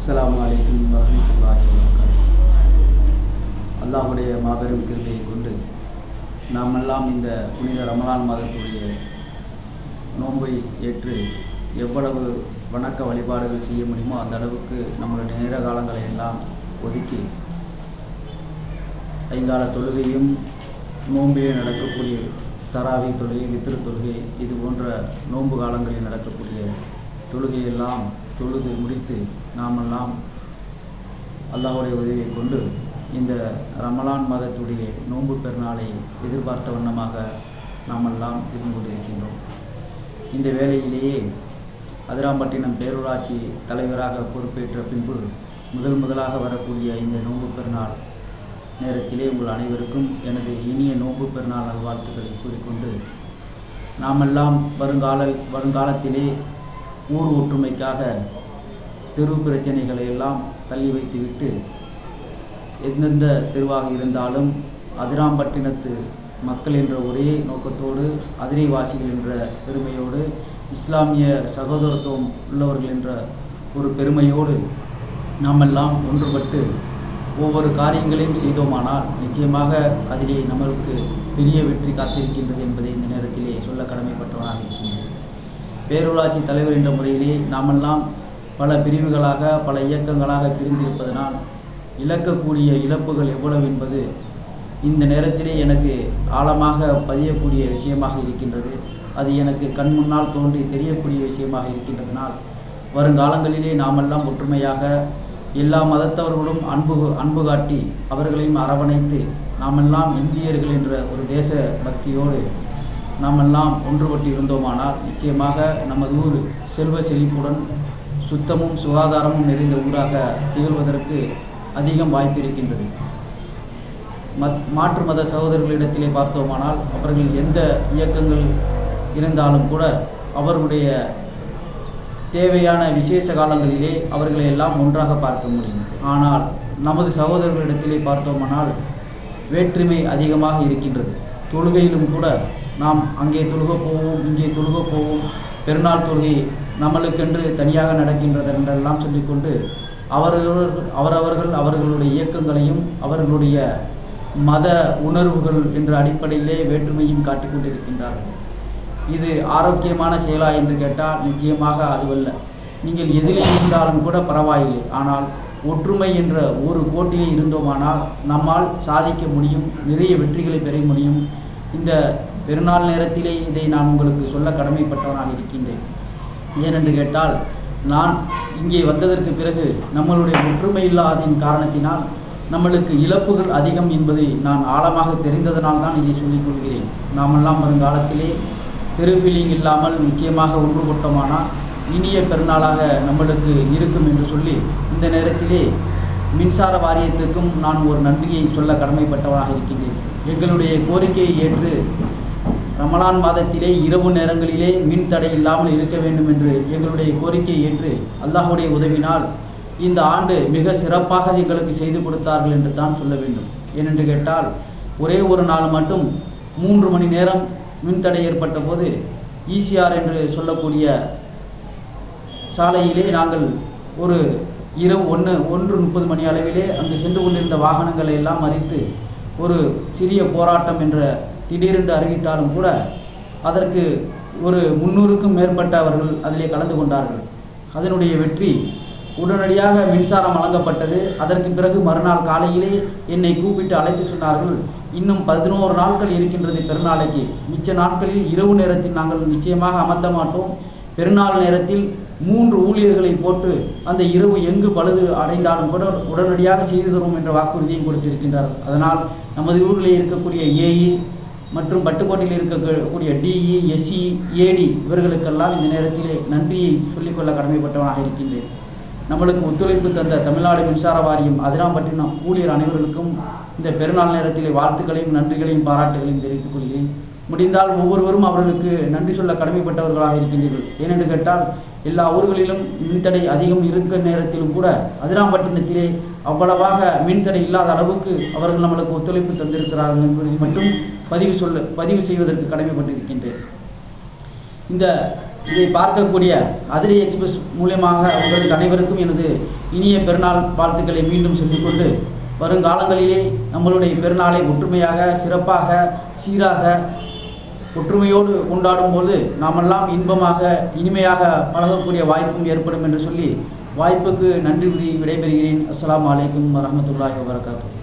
அஸ்லாம் வலைக்கம் வரஹ்மத்துல்லாஹி வபரகாத்துஹு. அல்லாஹுடைய மாபெரும் கிருபையை கொண்டு நாமெல்லாம் இந்த புனித ரமலான் மாதத்துடைய நோன்பை ஏற்று எவ்வளவு வணக்க வழிபாடுகள் செய்ய முடியுமோ அந்த அளவுக்கு நம்மளுடைய நேர காலங்களை எல்லாம் ஒதுக்கி ஐங்கால தொழுகையும் நோம்பிலே நடக்கக்கூடிய தராவி தொழுகை வித்திரு தொழுகை இது போன்ற நோன்பு காலங்களில் நடக்கக்கூடிய தொழுகையெல்லாம் தொழுது முடித்து நாமெல்லாம் அல்லாஹுடைய உதவியை கொண்டு இந்த ரமலான் மாதத்துடைய நோன்பு பெருநாளை எதிர்பார்த்த வண்ணமாக நாமெல்லாம் இருந்து கொண்டிருக்கின்றோம். இந்த வேளையிலேயே அதிராம்பட்டினம் பேரூராட்சி தலைவராக பொறுப்பேற்ற பின்பு முதல் முதலாக வரக்கூடிய இந்த நோன்பு பெருநாள் நேரத்திலே உங்கள் அனைவருக்கும் எனது இனிய நோன்பு பெருநாள் நல்வாழ்த்துக்களை கூறிக்கொண்டு நாமெல்லாம் வருங்கால வருங்காலத்திலே ஊர் ஒற்றுமைக்காக தெரு பிரச்சனைகளை எல்லாம் தள்ளி வைத்துவிட்டு எந்தெந்த தெருவாக இருந்தாலும் அதிராம்பட்டினத்து மக்கள் என்ற ஒரே நோக்கத்தோடு அதிரைவாசிகள் என்ற பெருமையோடு இஸ்லாமிய சகோதரத்துவம் உள்ளவர்கள் என்ற ஒரு பெருமையோடு நாமெல்லாம் ஒன்றுபட்டு ஒவ்வொரு காரியங்களையும் செய்தோமானால் நிச்சயமாக அதிலே நம்மளுக்கு பெரிய வெற்றி காத்திருக்கின்றது என்பதை இந்த நேரத்திலே சொல்ல கடமைப்பட்டவனாக இருக்கிறேன் பேரூராட்சி தலைவர் என்ற முறையிலே நாமெல்லாம் பல பிரிவுகளாக பல இயக்கங்களாக பிரிந்திருப்பதனால் இழக்கக்கூடிய இழப்புகள் எவ்வளவு என்பது இந்த நேரத்திலே எனக்கு ஆழமாக பதியக்கூடிய விஷயமாக இருக்கின்றது. அது எனக்கு கண் முன்னால் தோன்றி தெரியக்கூடிய விஷயமாக இருக்கின்றதனால் வருங்காலங்களிலே நாமெல்லாம் ஒற்றுமையாக எல்லா மதத்தவர்களும் அன்பு அன்பு காட்டி அவர்களையும் அரவணைத்து நாமெல்லாம் இந்தியர்கள் என்ற ஒரு தேச பக்தியோடு நாமெல்லாம் ஒன்றுபட்டு இருந்தோமானால் நிச்சயமாக நமது ஊர் செல்வ செழிப்புடன் சுத்தமும் சுகாதாரமும் நிறைந்த ஊராக திகழ்வதற்கு அதிகம் வாய்ப்பு இருக்கின்றது மத் மாற்று மத சகோதரர்களிடத்திலே பார்த்தோமானால் அவர்கள் எந்த இயக்கங்கள் இருந்தாலும் கூட அவர்களுடைய தேவையான விசேஷ காலங்களிலே அவர்களை எல்லாம் ஒன்றாக பார்க்க முடியும். ஆனால் நமது சகோதரர்களிடத்திலே பார்த்தோமானால் வேற்றுமை அதிகமாக இருக்கின்றது. தொழுகையிலும் கூட நாம் அங்கே தொழுக போவோம் இங்கே தொழுக போவோம். பெருநாள் தொழுகை நம்மளுக்கென்று தனியாக நடக்கின்றது என்றெல்லாம் சொல்லிக்கொண்டு அவர்கள் அவரவர்கள் அவர்களுடைய இயக்கங்களையும் அவர்களுடைய மத உணர்வுகள் என்ற அடிப்படையிலே வேற்றுமையும் காட்டிக்கொண்டிருக்கின்றார்கள் இது ஆரோக்கியமான செயலா என்று கேட்டால் நிச்சயமாக அதுவல்ல. நீங்கள் எதிலே இருந்தாலும் கூட பரவாயில்லை. ஆனால் ஒற்றுமை என்ற ஒரு போட்டியில் இருந்தோமானால் நம்மால் சாதிக்க முடியும் நிறைய வெற்றிகளை பெற முடியும். இந்த பெருநாள் நேரத்திலே இதை நான் உங்களுக்கு சொல்ல கடமைப்பட்டவனாக இருக்கின்றேன். ஏனென்று கேட்டால் நான் இங்கே வந்ததற்கு பிறகு நம்மளுடைய ஒற்றுமை இல்லாதின் காரணத்தினால் நம்மளுக்கு இழப்புகள் அதிகம் என்பதை நான் ஆழமாக தெரிந்ததனால் தான் இதை சொல்லிக் கொள்கிறேன். நாமெல்லாம் வருங்காலத்திலே பெருஃபீலிங் இல்லாமல் நிச்சயமாக ஒன்றுபட்டோமானால் இனிய பெருநாளாக நம்மளுக்கு இருக்கும் என்று சொல்லி இந்த நேரத்திலே மின்சார வாரியத்துக்கும் நான் ஒரு நன்றியை சொல்ல கடமைப்பட்டவனாக இருக்கின்றேன். எங்களுடைய கோரிக்கையை ஏற்று ரமலான் மாதத்திலே இரவு நேரங்களிலே மின் தடை இல்லாமல் இருக்க வேண்டும் என்று எங்களுடைய கோரிக்கையை ஏற்று அல்லாஹுடைய உதவினால் இந்த ஆண்டு மிக சிறப்பாக எங்களுக்கு செய்து கொடுத்தார்கள் என்று தான் சொல்ல வேண்டும். ஏனென்று கேட்டால் ஒரே ஒரு நாள் மட்டும் மூன்று மணி நேரம் மின்தடை ஏற்பட்ட போது ஈசிஆர் என்று சொல்லக்கூடிய சாலையிலே நாங்கள் ஒரு இரவு ஒன்று ஒன்று முப்பது மணி அளவிலே அங்கு சென்று கொண்டிருந்த வாகனங்களை எல்லாம் மறித்து ஒரு சிறிய போராட்டம் என்ற திடீரென்று அறிவித்தாலும் கூட அதற்கு ஒரு முன்னூறுக்கும் மேற்பட்டவர்கள் அதிலே கலந்து கொண்டார்கள். அதனுடைய வெற்றி உடனடியாக மின்சாரம் வழங்கப்பட்டது. அதற்கு பிறகு மறுநாள் காலையிலே என்னை கூப்பிட்டு அழைத்து சொன்னார்கள் இன்னும் பதினோரு நாட்கள் இருக்கின்றது பெருநாளைக்கு. மிச்ச நாட்களில் இரவு நேரத்தில் நாங்கள் நிச்சயமாக அமர்த்த மாட்டோம். பெருநாள் நேரத்தில் மூன்று ஊழியர்களை போட்டு அந்த இரவு எங்கு பழுது அடைந்தாலும் கூட உடனடியாக செய்து தருவோம் என்ற வாக்குறுதியும் கொடுத்திருக்கின்றார்கள். அதனால் நமது ஊரில் இருக்கக்கூடிய ஏஇ மற்றும் பட்டுக்கோட்டையில் இருக்கக்கூடிய டிஇ எஸ்இ ஏடி இவர்களுக்கெல்லாம் இந்த நேரத்திலே நன்றியை சொல்லிக்கொள்ள கடமைப்பட்டவனாக இருக்கின்றேன். நம்மளுக்கு ஒத்துழைப்பு தந்த தமிழ்நாடு மின்சார வாரியம் அதிராம்பட்டினம் ஊழியர் அனைவர்களுக்கும் இந்த பெருநாள் நேரத்திலே வாழ்த்துக்களையும் நன்றிகளையும் பாராட்டுகளையும் தெரிவித்துக் கொள்கிறேன். முடிந்தால் ஒவ்வொருவரும் அவர்களுக்கு நன்றி சொல்ல கடமைப்பட்டவர்களாக இருக்கின்றீர்கள். ஏனென்று கேட்டால் எல்லா ஊர்களிலும் மின்தடை அதிகம் இருக்க நேரத்திலும் கூட அதிராம்பட்டினத்திலே அவ்வளவாக மின்தடை இல்லாத அளவுக்கு அவர்கள் நம்மளுக்கு ஒத்துழைப்பு தந்திருக்கிறார்கள் என்பதை மட்டும் பதிவு சொல்ல பதிவு செய்வதற்கு கடமைப்பட்டிருக்கின்றேன். இந்த இதை பார்க்கக்கூடிய அதிரி எக்ஸ்பிரஸ் மூலியமாக உங்களுக்கு அனைவருக்கும் எனது இனிய பெருநாள் வாழ்த்துக்களை மீண்டும் சொல்லிக்கொண்டு வருங்காலங்களிலே நம்மளுடைய பெருநாளை ஒற்றுமையாக சிறப்பாக சீராக ஒற்றுமையோடு கொண்டாடும் போது நாமெல்லாம் இன்பமாக இனிமையாக பழகக்கூடிய வாய்ப்பும் ஏற்படும் என்று சொல்லி வாய்ப்புக்கு நன்றி விடைபெறுகிறேன். அஸ்லாம் வலைக்கம் வரமத்துல்லாஹி வரகாத்தூர்